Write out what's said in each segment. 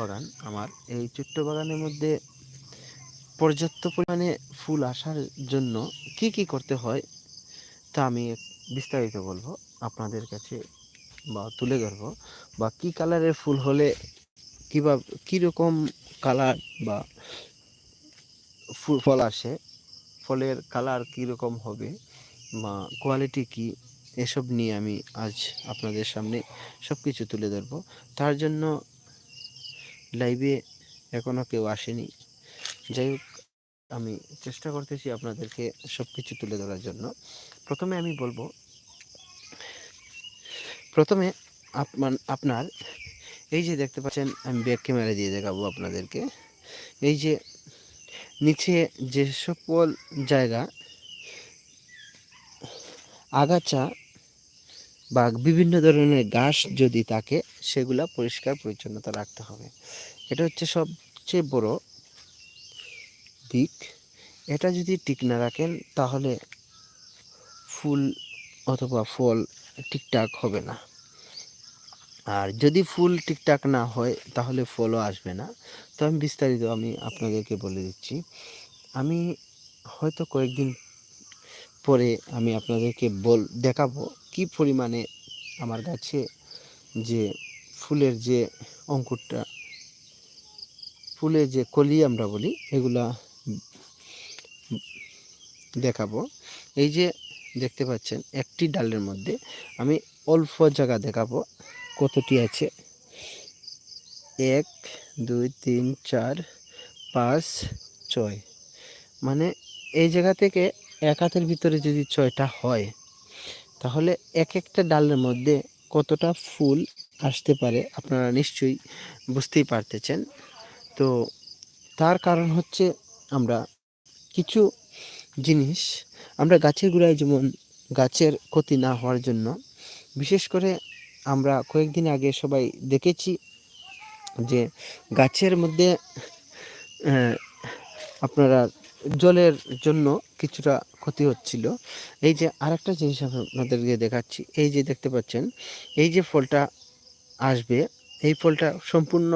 বাগান আমার এই ছোট্ট বাগানের মধ্যে পর্যাপ্ত পরিমাণে ফুল আসার জন্য কি কি করতে হয়, তা আমি বিস্তারিত বলব আপনাদের কাছে বা তুলে ধরবো। বা কি কালারের ফুল হলে কীভাবে, কীরকম কালার বা ফুল, ফল আসে, ফলের কালার কীরকম হবে বা কোয়ালিটি কি, এসব নিয়ে আমি আজ আপনাদের সামনে সব কিছু তুলে ধরবো। তার জন্য লাইভে এখনও কেউ আসেনি। যাই হোক আমি চেষ্টা করতেছি আপনাদেরকে সব কিছু তুলে ধরার জন্য। প্রথমে আমি বলব, প্রথমে আপনার আপনার, এই যে দেখতে পাচ্ছেন, আমি ব্যাক ক্যামেরা দিয়ে দেখাবো আপনাদেরকে। এই যে নিচে যে সকল জায়গা, আগাছা বা বিভিন্ন ধরনের ঘাস যদি থাকে, সেগুলা পরিষ্কার পরিচ্ছন্নতা রাখতে হবে। এটা হচ্ছে সবচেয়ে বড় দিক। এটা যদি ঠিক না রাখেন, তাহলে ফুল অথবা ফল ঠিকঠাক হবে না। আর যদি ফুল ঠিকঠাক না হয়, তাহলে ফলও আসবে না। তো আমি বিস্তারিত আমি আপনাদেরকে বলে দিচ্ছি। আমি হয়তো কয়েকদিন পরে আমি আপনাদেরকে বল, দেখাবো কি পরিমাণে আমার গাছে যে ফুলের যে অঙ্কুরটা, ফুলের যে কলি আমরা বলি, এগুলা দেখাবো। এই যে দেখতে পাচ্ছেন, একটি ডালের মধ্যে আমি অল্প জায়গা দেখাবো কতটি আছে। এক, দুই, তিন, চার, পাঁচ, ছয়। মানে এই জায়গা থেকে এক হাতের ভিতরে যদি ছয়টা হয়, তাহলে এক একটা ডালের মধ্যে কতটা ফুল আসতে পারে আপনারা নিশ্চয়ই বুঝতেই পারতেছেন। তো তার কারণ হচ্ছে আমরা কিছু জিনিস, আমরা গাছের গোড়ায় যেমন গাছের ক্ষতি না হওয়ার জন্য, বিশেষ করে আমরা কয়েকদিন আগে সবাই দেখেছি যে গাছের মধ্যে আপনারা জলের জন্য কিছুটা ক্ষতি হচ্ছিল। এই যে আরেকটা জিনিস আপনাদেরকে দেখাচ্ছি, এই যে দেখতে পাচ্ছেন, এই যে ফলটা আসবে, এই ফলটা সম্পূর্ণ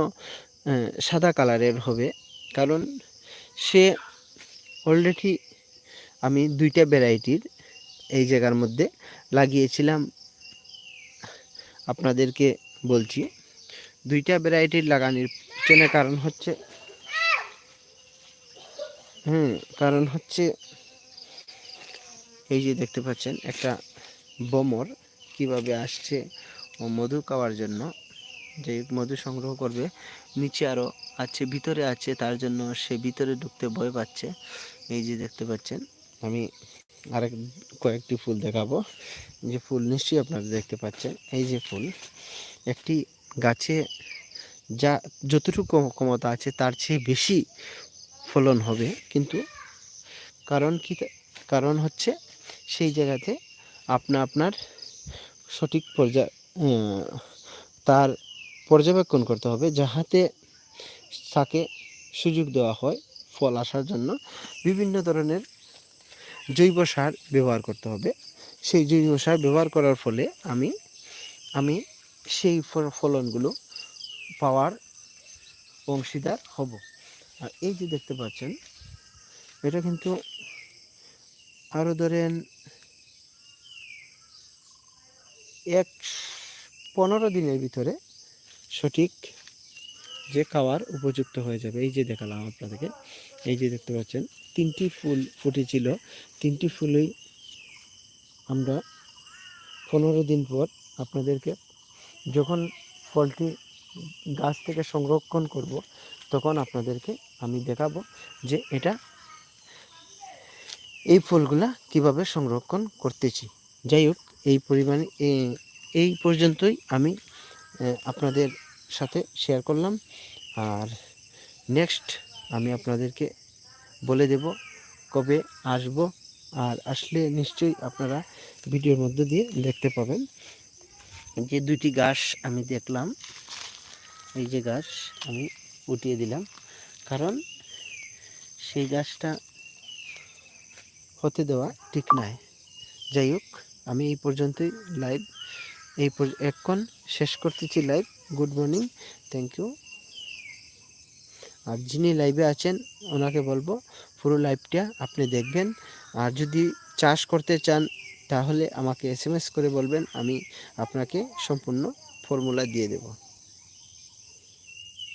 সাদা কালারের হবে। কারণ সে অলরেডি আমি দুইটা ভ্যারাইটির এই জায়গার মধ্যে লাগিয়েছিলাম। আপনাদেরকে বলছি, দুইটা ভ্যারাইটির লাগানোর পেছনে কারণ হচ্ছে হুম কারণ হচ্ছে এই যে দেখতে পাচ্ছেন, একটা বমর কীভাবে আসছে ও মধু খাওয়ার জন্য, যে মধু সংগ্রহ করবে, নিচে আরও আছে, ভিতরে আছে, তার জন্য সে ভিতরে ঢুকতে ভয় পাচ্ছে। এই যে দেখতে পাচ্ছেন, আমি আরেক কয়েকটি ফুল দেখাবো। যে ফুল নিশ্চয়ই আপনারা দেখতে পাচ্ছেন, এই যে ফুল, একটি গাছে যা যতটুকু ক্ষমতা আছে, তার চেয়ে বেশি ফলন হবে। কিন্তু কারণ কি কারণ হচ্ছে সেই জায়গাতে আপনা আপনার সঠিক পর্যায় তার পর্যবেক্ষণ করতে হবে যাহাতে তাকে সুযোগ দেওয়া হয় ফল আসার জন্য। বিভিন্ন ধরনের জৈব সার ব্যবহার করতে হবে। সেই জৈব সার ব্যবহার করার ফলে আমি আমি সেই ফলনগুলো পাওয়ার অংশীদার হব। আর এই যে দেখতে পাচ্ছেন, এটা কিন্তু আরও ধরেন এক পনেরো দিনের ভিতরে সঠিক যে খাওয়ার উপযুক্ত হয়ে যাবে। এই যে দেখালাম আপনাদেরকে, এই যে দেখতে পাচ্ছেন, তিনটি ফুল ফুটেছিল। তিনটি ফুলই আমরা পনেরো দিন পর আপনাদেরকে যখন ফলটি গাছ থেকে সংরক্ষণ করব, তখন আপনাদেরকে আমি দেখাবো যে এটা এই ফুলগুলা কীভাবে সংরক্ষণ করতেছি। যাই হোক এই পরিমাণে এই পর্যন্তই আমি আপনাদের সাথে শেয়ার করলাম। আর নেক্সট আমি আপনাদেরকে বলে দেব কবে আসব। আর আসলে নিশ্চয়ই আপনারা ভিডিওর মধ্যে দিয়ে দেখতে পাবেন। যে দুইটি গাছ আমি দেখলাম, এই যে গাছ আমি উঠিয়ে দিলাম। কারণ সেই গাছটা হতে দেওয়া ঠিক নয় যাই হোক আমি এই পর্যন্তই লাইভ এই এখন শেষ করতেছি live good morning thank you আর যিনি লাইভে আছেন, ওনাকে বলব, পুরো লাইভটা আপনি দেখবেন। আর যদি চাষ করতে চান, তাহলে আমাকে এস করে বলবেন, আমি আপনাকে সম্পূর্ণ ফর্মুলা দিয়ে দেবো।